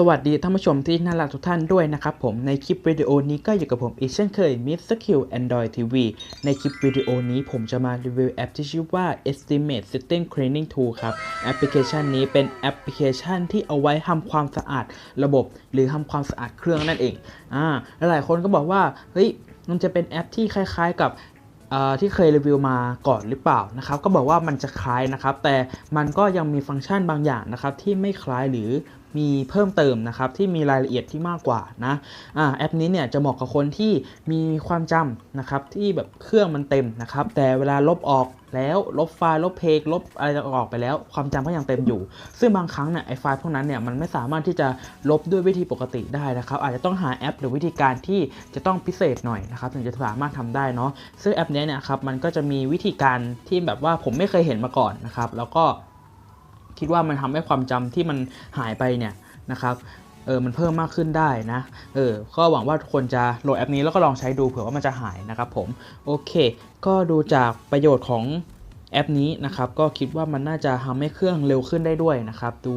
สวัสดีท่านผู้ชมที่น่ารักทุกท่านด้วยนะครับผมในคลิปวิดีโอนี้ก็อยู่กับผมอีกเช่นเคย Mr. Q Android TV ในคลิปวิดีโอนี้ผมจะมารีวิวแอปที่ชื่อว่า Estimate System Cleaning Tool ครับแอปพลิเคชันนี้เป็นแอปพลิเคชันที่เอาไว้ทำความสะอาดระบบ หรือทำความสะอาดเครื่องนั่นเองอ่าหลายคนก็บอกว่าเฮ้ยมันจะเป็นแอปที่คล้ายๆกับอ่อที่เคยรีวิวมาก่อนหรือเปล่านะครับก็บอกว่ามันจะคล้ายนะครับ แต่มันก็ยังมีฟังก์ชันบางอย่างนะครับที่ไม่คล้ายหรือมีเพิ่มเติมนะครับที่มีรายละเอียดที่มากกว่านะอ่าแอปนี้เนี่ยจะเหมาะกับคนที่มีความจำนะครับที่แบบเครื่องมันเต็มนะครับแต่เวลาลบออกแล้วลบไฟล์ลบเพลงลบอะไรออกไปแล้ว ความจำก็ยังเต็มอยู่ ซึ่งบางครั้งเนี่ยไอไฟล์พวกนั้นเนี่ยมันไม่สามารถที่จะลบด้วยวิธีปกติได้นะครับอาจจะต้องหาแอป หรือวิธีการที่จะต้องพิเศษหน่อยนะครับถึงจะสามารถทำได้เนาะซึ่งแอปนี้เนี่ยครับมันก็จะมีวิธีการที่แบบว่าผมไม่เคยเห็นมาก่อนนะครับแล้วก็ คิดว่ามันทำให้ความจำที่มันหายไปเนี่ยนะครับเออมันเพิ่มมากขึ้นได้นะเออก็หวังว่าทุกคนจะโหลดแอปนี้แล้วก็ลองใช้ดูเผื่อว่ามันจะหายนะครับผมโอเค ก็ดูจากประโยชน์ของแอปนี้นะครับก็คิดว่ามันน่าจะทำให้เครื่องเร็วขึ้นได้ด้วยนะครับ ดู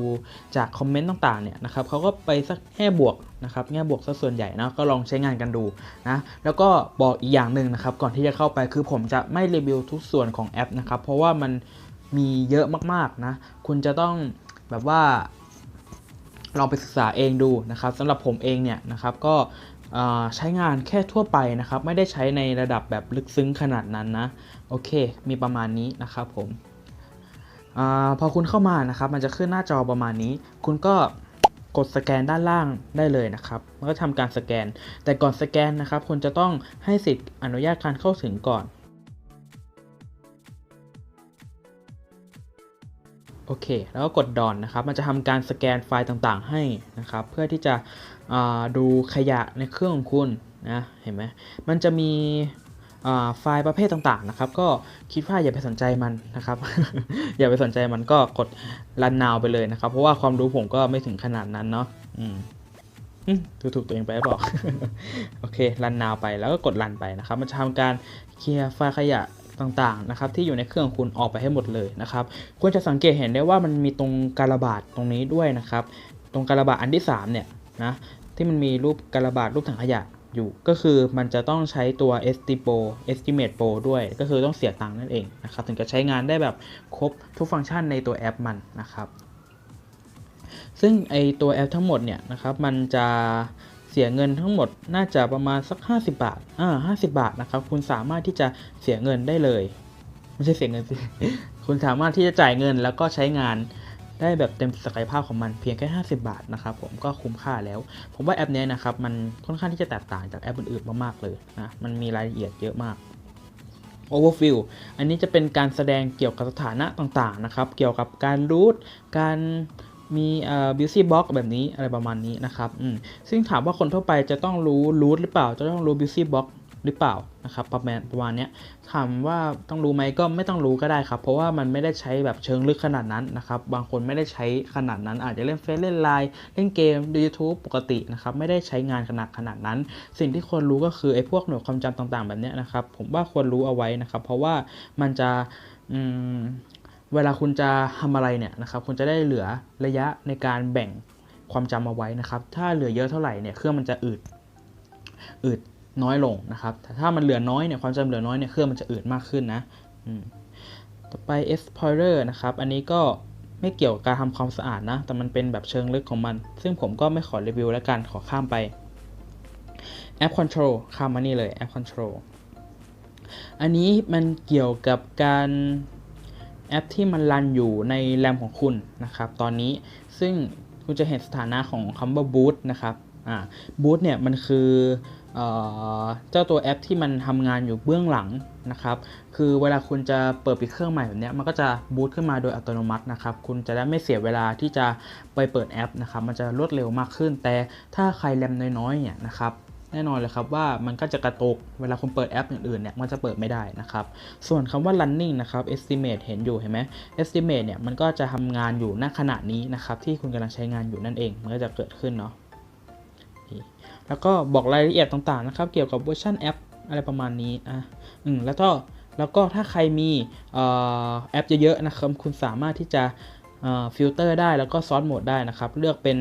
จากคอมเมนต์ต่างๆเนี่ยนะครับเขาก็ไปสักแง่บวกนะครับแง่บวกซะส่วนใหญ่นะก็ลองใช้งานกันดูนะแล้วก็บอกอีกอย่างหนึ่งนะครับก่อนที่จะเข้าไปคือผมจะไม่รีวิวทุกส่วนของแอปนะครับเพราะว่ามัน มีเยอะมากๆนะ คุณจะต้องแบบว่าลองไปศึกษาเองดูนะครับสำหรับผมเองเนี่ยนะครับก็ใช้งานแค่ทั่วไปนะครับ ไม่ได้ใช้ในระดับแบบลึกซึ้งขนาดนั้นนะ โอเค มีประมาณนี้นะครับผมอพอคุณเข้ามานะครับ มันจะขึ้นหน้าจอประมาณนี้ คุณก็กดสแกนด้านล่างได้เลยนะครับ มันก็ทำการสแกน แต่ก่อนสแกนนะครับ คุณจะต้องให้สิทธิ์อนุญาตการเข้าถึงก่อน โอเค แล้วก็กดดอนนะครับ มันจะทำการสแกนไฟล์ต่างๆให้นะครับ เพื่อที่จะดูขยะในเครื่องของคุณนะ เห็นไหมมันจะมีไฟล์ประเภทต่างๆนะครับ ก็คิดว่าอย่าไปสนใจมันนะครับ อย่าไปสนใจมันก็กดรันนาวไปเลยนะครับ เพราะว่าความรู้ผมก็ไม่ถึงขนาดนั้นเนาะอืมดูถูกตัวเองไปหรือเปล่าโอเค รันนาวไปแล้วก็กดรันไปนะครับ มันจะทำการเคลียร์ไฟล์ขยะ ต่างๆนะครับที่อยู่ในเครื่องคุณออกไปให้หมดเลยนะครับควรจะสังเกตเห็นได้ว่ามันมีตรงการระบาดตรงนี้ด้วยนะครับตรงการระบาดอันที่3เนี่ยนะที่มันมีรูปการระบาดรูปถังขยะอยู่ก็คือมันจะต้องใช้ตัว estipo, Estimate Pro ด้วย ก็คือต้องเสียตังค์นั่นเองนะครับถึงจะใช้งานได้แบบครบทุกฟังก์ชันในตัวแอปมันนะครับ ซึ่งไอตัวแอปทั้งหมดเนี่ยนะครับมันจะ เสียเงินทั้งหมดน่าจะประมาณสัก 50 บาท อ่าห้าสิบาทนะครับ คุณสามารถที่จะเสียเงินได้เลย ไม่ใช่เสียเงินสิ คุณสามารถที่จะจ่ายเงินแล้วก็ใช้งานได้แบบเต็มศักยภาพของมันเพียงแค่ 50 บาทนะครับผมก็คุ้มค่าแล้ว ผมว่าแอปนี้นะครับ มันค่อนข้างที่จะแตกต่างจากแอปอื่นๆมากๆเลยนะ มันมีรายละเอียดเยอะมาก Overview อันนี้จะเป็นการแสดงเกี่ยวกับสถานะต่างๆนะครับ เกี่ยวกับการรูทการ มีเอ่อ busy box แบบนี้อะไรประมาณนี้นะครับอืมซึ่งถามว่าคนทั่วไปจะต้องรู้รูทหรือเปล่า จะต้องรู้ busy box หรือเปล่านะครับประมาณประมาณนี้ถามว่าต้องรู้ไหมก็ไม่ต้องรู้ก็ได้ครับ เพราะว่ามันไม่ได้ใช้แบบเชิงลึกขนาดนั้นนะครับ บางคนไม่ได้ใช้ขนาดนั้น อาจจะเล่นเฟซเล่นไลน์เล่นเกมดู YouTube ปกตินะครับไม่ได้ใช้งานขนาดขนาดนั้น สิ่งที่ควรรู้ก็คือไอ้พวกหน่วยความจำต่างๆ แบบนี้นะครับ ผมว่าควรรู้เอาไว้นะครับ เพราะว่ามันจะ เวลาคุณจะทำอะไรเนี่ยนะครับคุณจะได้เหลือระยะในการแบ่งความจำเอาไว้นะครับ ถ้าเหลือเยอะเท่าไหร่เนี่ยเครื่องมันจะอืดอืดน้อยลงนะครับแต่ถ้ามันเหลือน้อยเนี่ยความจำเหลือน้อยเนี่ยเครื่องมันจะอืดมากขึ้นนะต่อไป Explorer นะครับอันนี้ก็ไม่เกี่ยวกับการทำความสะอาดนะ แต่มันเป็นแบบเชิงลึกของมัน ซึ่งผมก็ไม่ขอรีวิวแล้วกันขอข้ามไป App Control ข้ามมานี่เลย App Control อันนี้มันเกี่ยวกับการ แอปที่มันรันอยู่ในแรมของคุณนะครับ ตอนนี้ซึ่งคุณจะเห็นสถานะของคำว่า boot นะครับอ่า boot เนี่ยมันคือเออเจ้าตัวแอปที่มันทำงานอยู่เบื้องหลังนะครับ คือเวลาคุณจะเปิดปิดเครื่องใหม่แบบนี้มันก็จะบูตขึ้นมาโดยอัตโนมัตินะครับ คุณจะได้ไม่เสียเวลาที่จะไปเปิดแอปนะครับ มันจะรวดเร็วมากขึ้น แต่ถ้าใครแรมน้อยๆเนี่ยนะครับ แน่นอนเลยครับว่ามันก็จะกระตุกเวลาคุณเปิดแอปอื่นๆเนี่ยมันจะเปิดไม่ได้นะครับ ส่วนคำว่า running นะครับ estimate เห็นอยู่เห็นไหม estimate เนี่ยมันก็จะทำงานอยู่ณขณะนี้นะครับที่คุณกำลังใช้งานอยู่นั่นเองมันก็จะเกิดขึ้นเนาะแล้วก็บอกรายละเอียดต่างๆนะครับ เกี่ยวกับเวอร์ชันแอปอะไรประมาณนี้อะอืมแล้วก็แล้วก็ถ้าใครมีออแอปเยอะๆนะครับคุณสามารถที่จะฟิลเตอร์ได้แล้วก็ซอสโหมดได้นะครับ เลือกเป็น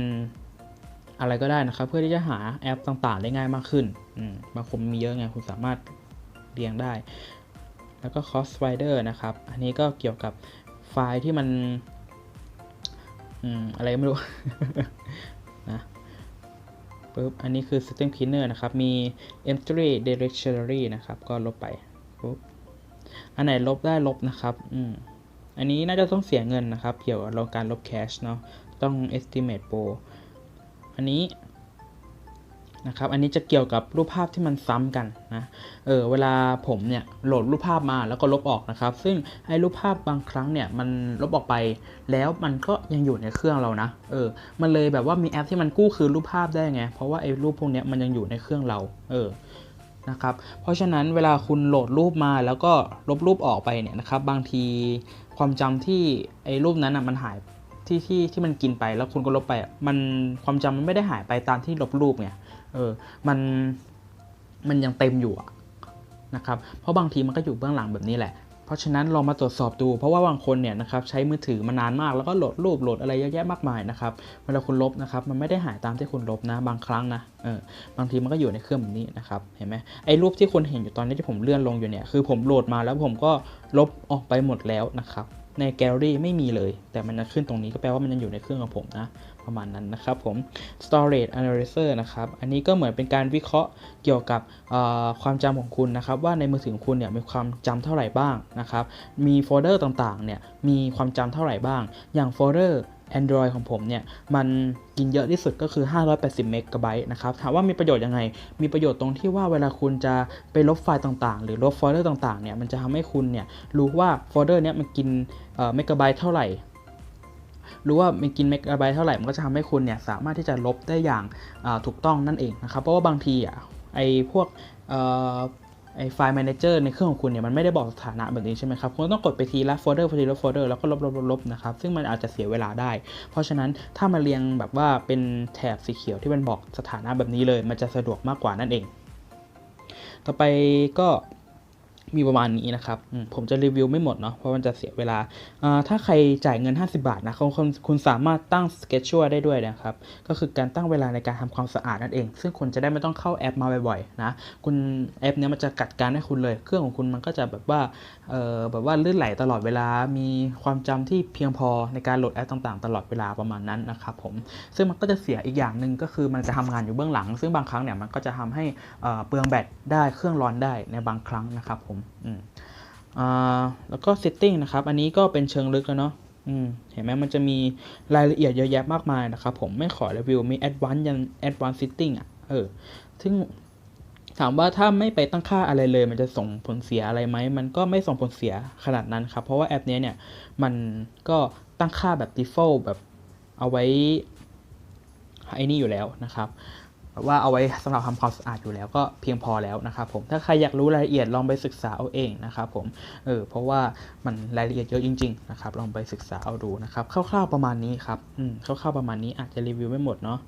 อะไรก็ได้นะครับ เพื่อที่จะหาแอปต่างๆ ได้ง่ายมากขึ้นมบางคนมีเยอะไงคุณสามารถเรียงได้ แล้วก็ Cross Rider นะครับ อันนี้ก็เกี่ยวกับไฟล์ที่มันอะไรไม่รู้นะปุ๊บอันนี้คือ System Cleaner นะครับ มี M3 Directory นะครับ ก็ลบไปปุ๊บอันไหนลบได้ลบนะครับอืมอันนี้น่าจะต้องเสียเงินนะครับ เกี่ยวกับการลบแคชเนาะต้อง estimate pro อันนี้นะครับ อันนี้จะเกี่ยวกับรูปภาพที่มันซ้ำกันนะ เออ เวลาผมเนี่ยโหลดรูปภาพมาแล้วก็ลบออกนะครับ ซึ่งไอ้รูปภาพบางครั้งเนี่ยมันลบออกไป แล้วมันก็ยังอยู่ในเครื่องเรานะ เออ มันเลยแบบว่ามีแอปที่มันกู้คืนรูปภาพได้ไง เพราะว่าไอ้รูปพวกนี้มันยังอยู่ในเครื่องเรา เออ นะครับ เพราะฉะนั้นเวลาคุณโหลดรูปมาแล้วก็ลบรูปออกไปเนี่ยนะครับ บางทีความจำที่ไอ้รูปนั้นอะมันหาย ที่ที่ที่มันกินไปแล้วคุณก็ลบไป มันความจำมันไม่ได้หายไปตามที่ลบรูปไงเออมันมันยังเต็มอยู่นะครับเพราะบางทีมันก็อยู่เบื้องหลังแบบนี้แหละ เพราะฉะนั้นลองมาตรวจสอบดู เพราะว่าบางคนเนี่ยนะครับใช้มือถือมานานมากแล้วก็โหลดรูปโหลดอะไรเยอะแยะมากมายนะครับเวลาคุณลบนะครับมันไม่ได้หายตามที่คุณลบนะบางครั้งนะเออบางทีมันก็อยู่ในเครื่องแบบนี้นะครับเห็นไหมไอ้รูปที่คุณเห็นอยู่ตอนนี้ที่ผมเลื่อนลงอยู่เนี่ยคือผมโหลดมาแล้วผมก็ลบออกไปหมดแล้วนะครับ ในแกลเลอรี่ไม่มีเลย แต่มันจะขึ้นตรงนี้ก็แปลว่ามันยังอยู่ในเครื่องของผมนะ ประมาณนั้นนะครับผม storage analyzer นะครับ อันนี้ก็เหมือนเป็นการวิเคราะห์เกี่ยวกับความจำของคุณนะครับ ว่าในมือถือของคุณเนี่ยมีความจำเท่าไหร่บ้างนะครับ มีโฟลเดอร์ต่างๆเนี่ยมีความจำเท่าไหร่บ้าง อย่างโฟลเดอร์ Android ของผมเนี่ยมันกินเยอะที่สุดก็คือ 580 เมกะไบต์นะครับ ถามว่ามีประโยชน์ยังไง มีประโยชน์ตรงที่ว่าเวลาคุณจะไปลบไฟล์ต่างๆ หรือลบโฟลเดอร์ต่างๆเนี่ยมันจะทำให้คุณเนี่ยรู้ว่าโฟลเดอร์เนี้ยมันกินเมกะไบต์เท่าไหร่รู้ว่ามันกินเมกะไบต์เท่าไหร่ มันก็จะทำให้คุณเนี่ยสามารถที่จะลบได้อย่างถูกต้องนั่นเองนะครับ เพราะว่าบางทีอะไอพวก ไอ้ไฟล์แมเนเจอร์ในเครื่องของคุณเนี่ยมันไม่ได้บอกสถานะแบบนี้ใช่ไหมครับ คุณต้องกดไปทีละโฟลเดอร์ทีละโฟลเดอร์แล้วก็ลบลบลบลบนะครับ ซึ่งมันอาจจะเสียเวลาได้ เพราะฉะนั้นถ้ามาเรียงแบบว่าเป็นแถบสีเขียวที่มันบอกสถานะแบบนี้เลย มันจะสะดวกมากกว่านั่นเอง ต่อไปก็ มีประมาณนี้นะครับ ผมจะรีวิวไม่หมดเนาะเพราะมันจะเสียเวลา ถ้าใครจ่ายเงิน 50 บาทนะคุณคุณสามารถตั้ง schedule ได้ด้วยนะครับ ก็คือการตั้งเวลาในการทำความสะอาดนั่นเอง ซึ่งคุณจะได้ไม่ต้องเข้าแอปมาบ่อยๆนะ คุณแอปเนี้ยมันจะกัดการให้คุณเลย เครื่องของคุณมันก็จะแบบว่า เออแบบว่าลื่นไหลตลอดเวลา มีความจำที่เพียงพอในการโหลดแอปต่างๆ ตลอดเวลาประมาณนั้นนะครับผม ซึ่งมันก็จะเสียอีกอย่างหนึ่งก็คือมันจะทำงานอยู่เบื้องหลัง ซึ่งบางครั้งเนี่ยมันก็จะทำให้เปลืองแบตได้ เครื่องร้อนได้ในบางครั้งนะครับผมแล้วก็ setting นะครับ อันนี้ก็เป็นเชิงลึกแล้วเนาะเห็นไหมมันจะมีรายละเอียดเยอะแยะมากมายนะครับ ผมไม่ขอรีวิวมี advanced ยัน advanced setting อะ เออ ซึ่งถามว่าถ้าไม่ไปตั้งค่าอะไรเลย มันจะส่งผลเสียอะไรไหม มันก็ไม่ส่งผลเสียขนาดนั้นครับ เพราะว่าแอปนี้เนี่ย มันก็ตั้งค่าแบบ default แบบเอาไว้ไอ้นี่อยู่แล้วนะครับ ว่าเอาไว้สำหรับทำความสะอาดอยู่แล้วก็เพียงพอแล้วนะครับผมถ้าใครอยากรู้รายละเอียดลองไปศึกษาเอาเองนะครับผมเออเพราะว่ามันรายละเอียดเยอะจริงๆนะครับลองไปศึกษาเอาดูนะครับคร่าวๆประมาณนี้ครับอืมคร่าวๆประมาณนี้อาจจะรีวิวไม่หมดเนาะ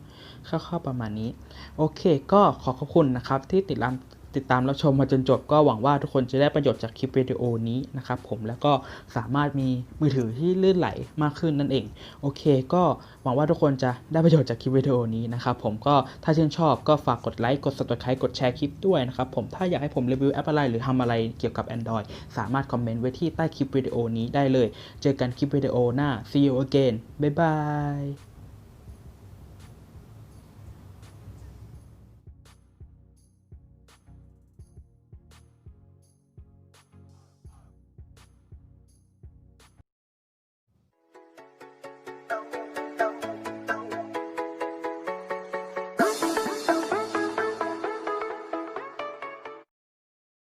คร่าวๆประมาณนี้ โอเค ก็ขอขอบคุณนะครับที่ติดตาม ติดตามรับชมมาจนจบก็หวังว่าทุกคนจะได้ประโยชน์จากคลิปวิดีโอนี้นะครับผมแล้วก็สามารถมีมือถือที่ลื่นไหลมากขึ้นนั่นเอง โอเค ก็หวังว่าทุกคนจะได้ประโยชน์จากคลิปวิดีโอนี้นะครับผมก็ถ้าชื่นชอบก็ฝากกดไลค์กด subscribe กดแชร์คลิปด้วยนะครับผมถ้าอยากให้ผมรีวิวแอปอะไรหรือทำอะไรเกี่ยวกับ Android สามารถคอมเมนต์ไว้ที่ใต้คลิปวิดีโอนี้ได้เลย เจอกันคลิปวิดีโอหน้า see you again บ๊ายบาย